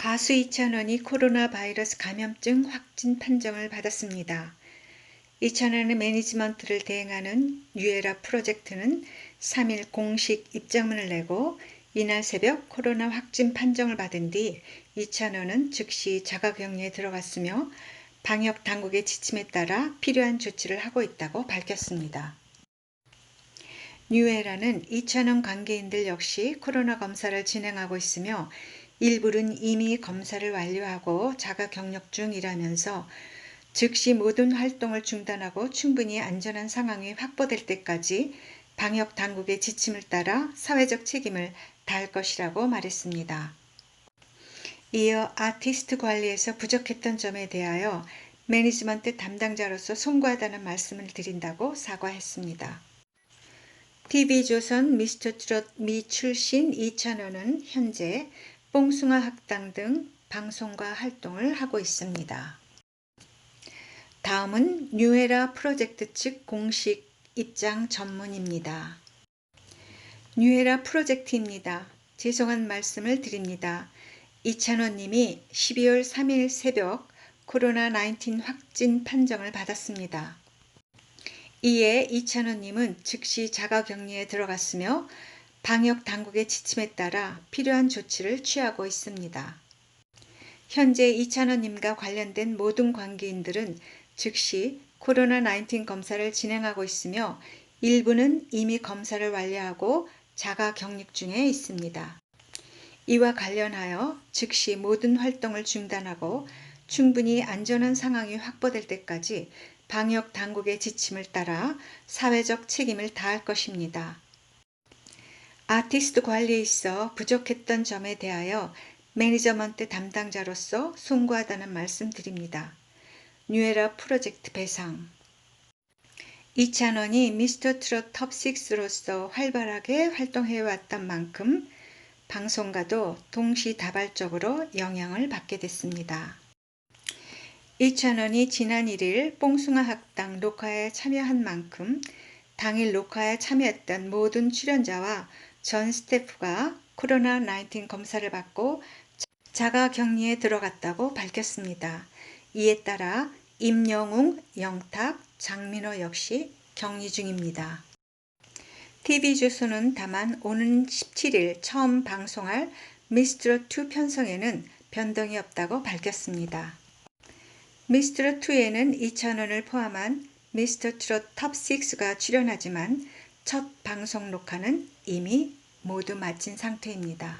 가수 이찬원이 코로나 바이러스 감염증 확진 판정을 받았습니다. 이찬원의 매니지먼트를 대행하는 뉴에라 프로젝트는 3일 공식 입장문을 내고 이날 새벽 코로나 확진 판정을 받은 뒤 이찬원은 즉시 자가격리에 들어갔으며 방역 당국의 지침에 따라 필요한 조치를 하고 있다고 밝혔습니다. 뉴에라는 이찬원 관계인들 역시 코로나 검사를 진행하고 있으며 일부는 이미 검사를 완료하고 자가 경력 중이라면서 즉시 모든 활동을 중단하고 충분히 안전한 상황이 확보될 때까지 방역 당국의 지침을 따라 사회적 책임을 다할 것이라고 말했습니다. 이어 아티스트 관리에서 부족했던 점에 대하여 매니지먼트 담당자로서 송구하다는 말씀을 드린다고 사과했습니다. TV조선 미스터 트롯 미 출신 이찬원은 현재 뽕숭아 학당 등 방송과 활동을 하고 있습니다. 다음은 뉴에라 프로젝트 측 공식 입장 전문입니다. 뉴에라 프로젝트입니다. 죄송한 말씀을 드립니다. 이찬원 님이 12월 3일 새벽 코로나19 확진 판정을 받았습니다. 이에 이찬원 님은 즉시 자가격리에 들어갔으며 방역 당국의 지침에 따라 필요한 조치를 취하고 있습니다. 현재 이찬원님과 관련된 모든 관계인들은 즉시 코로나19 검사를 진행하고 있으며 일부는 이미 검사를 완료하고 자가 격리 중에 있습니다. 이와 관련하여 즉시 모든 활동을 중단하고 충분히 안전한 상황이 확보될 때까지 방역 당국의 지침을 따라 사회적 책임을 다할 것입니다. 아티스트 관리에 있어 부족했던 점에 대하여 매니저먼트 담당자로서 송구하다는 말씀 드립니다. 뉴에라 프로젝트 배상 이찬원이 미스터 트롯 톱6로서 활발하게 활동해왔던 만큼 방송과도 동시다발적으로 영향을 받게 됐습니다. 이찬원이 지난 1일 뽕숭아 학당 녹화에 참여한 만큼 당일 녹화에 참여했던 모든 출연자와 전 스태프가 코로나19 검사를 받고 자가 격리에 들어갔다고 밝혔습니다. 이에 따라 임영웅, 영탁, 장민호 역시 격리 중입니다. TV조선은 다만 오는 17일 처음 방송할 미스트롯2 편성에는 변동이 없다고 밝혔습니다. 미스트롯2에는 이찬원을 포함한 미스터 트롯 톱6가 출연하지만 첫 방송 녹화는 이미 모두 마친 상태입니다.